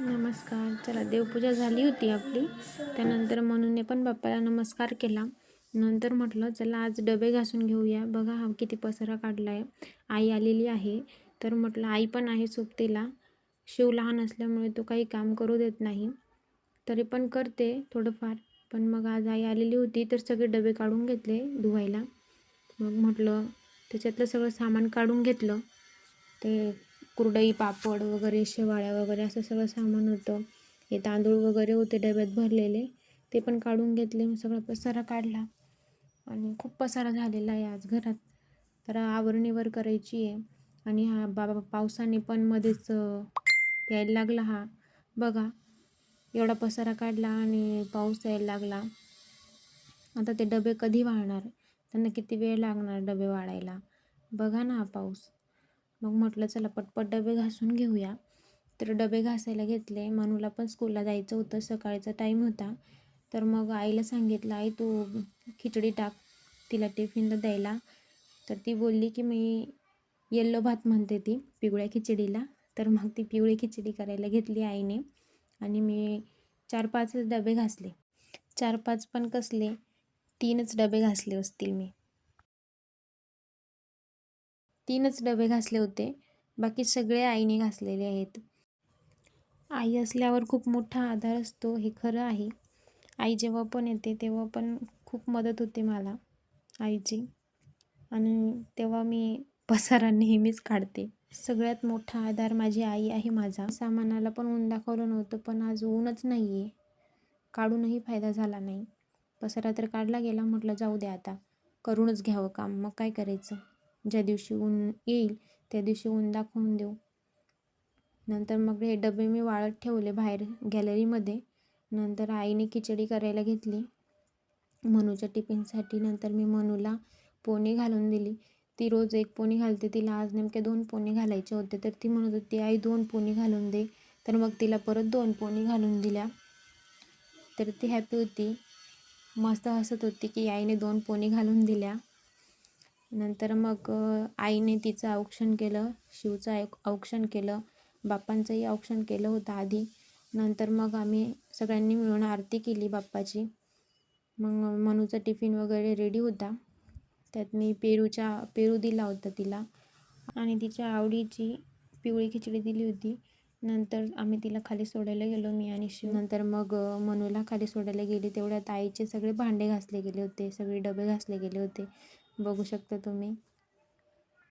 नमस्कार. चला देवपूजा झाली होती आपली. त्यानंतर म्हणून पण बाप्पाला नमस्कार केला. नंतर म्हटलं चला आज डबे घासून घेऊया. बघा हा किती पसारा काढला आहे आई आलेली आहे. तर म्हटलं आई पण आहे सोबतीला. शिव लहान असल्यामुळे तो काही काम करू देत नाही. तरी पण करते थोडंफार. पण मग आज आई आलेली होती तर सगळे डबे काढून घेतले धुवायला. मग म्हटलं त्याच्यातलं सगळं सामान काढून घेतलं. ते कुरडई पापड वगैरे शेवाळ्या वगैरे असं सगळं सामान होतं. हे तांदूळ वगैरे होते डब्यात भरलेले. ते पण काढून घेतले. मग सगळा पसारा काढला. आणि खूप पसारा झालेला आहे आज घरात. तर आवरणीवर करायची आहे. आणि हा बाबा पावसाने पण मध्येच यायला लागला हा. बघा एवढा पसारा काढला आणि पाऊस यायला लागला. आता ते डबे कधी वाळणार? त्यांना किती वेळ लागणार डबे वाळायला? बघा ना हा पाऊस. मग म्हटलं चला पटपट डबे घासून घेऊया. तर डबे घासायला घेतले. मनूला पण स्कूलला जायचं होतं. सकाळचा टाईम होता. तर मग आईला सांगितलं आई तू खिचडी टाक. तिला टिफिनला द्यायला. तर ती बोलली की मी येल्लो भात म्हणते ती पिवळ्या खिचडीला. तर मग ती पिवळी खिचडी करायला घेतली आईने. आणि मी चार पाचच डबे घासले. चार पाच पण कसले? तीनच डबे घासले असतील मी. तीनच डबे घासले होते. बाकी सगळे आईने घासलेले आहेत. आई असल्यावर खूप मोठा आधार असतो हे खरं आहे. आई जेव्हा पण येते तेव्हा पण खूप मदत होते मला आईची. आणि तेव्हा मी पसारा नेहमीच काढते. सगळ्यात मोठा आधार माझी आई आहे माझा. सामानाला पण ऊन दाखवलं नव्हतं पण आज ऊनच नाही आहे काढूनही फायदा झाला नाही. पसारा तर काढला गेला म्हटलं जाऊ द्या आता. करूनच घ्यावं काम. मग काय करायचं? ज्या दिवशी ऊन येईल त्या दिवशी ऊन दाखवून देऊ. नंतर मग हे डबे मी वाळत ठेवले बाहेर गॅलरीमध्ये. नंतर आईने खिचडी करायला घेतली. मनूच्या टिफिनसाठी नंतर मी मनूला पोणी घालून दिली. ती रोज एक पोणी घालते तिला आज नेमके दोन पोणी घालायचे होते तर ती म्हणत होती आई दोन पोणी घालून दे. तर मग तिला परत दोन पोणी घालून दिल्या. तर ती हॅपी होती. मस्त हसत होती की आईने दोन पोणी घालून दिल्या. नंतर मग आईने तिचं औक्षण केलं शिवचं औक्षण केलं बाप्पांचंही औक्षण केलं होतं आधी. नंतर मग आम्ही सगळ्यांनी मिळून आरती केली बाप्पाची. मग मनूचा टिफिन वगैरे रेडी होता. त्यात मी पेरूच्या पेरू दिला होता तिला. आणि तिच्या आवडीची पिवळी खिचडी दिली होती. नंतर आम्ही तिला खाली सोडायला गेलो मी आणि शिव. नंतर मग मनूला खाली सोडायला गेली. तेवढ्यात आईचे सगळे भांडे घासले गेले होते. सगळे डबे घासले गेले होते. बघू शकता तुम्ही.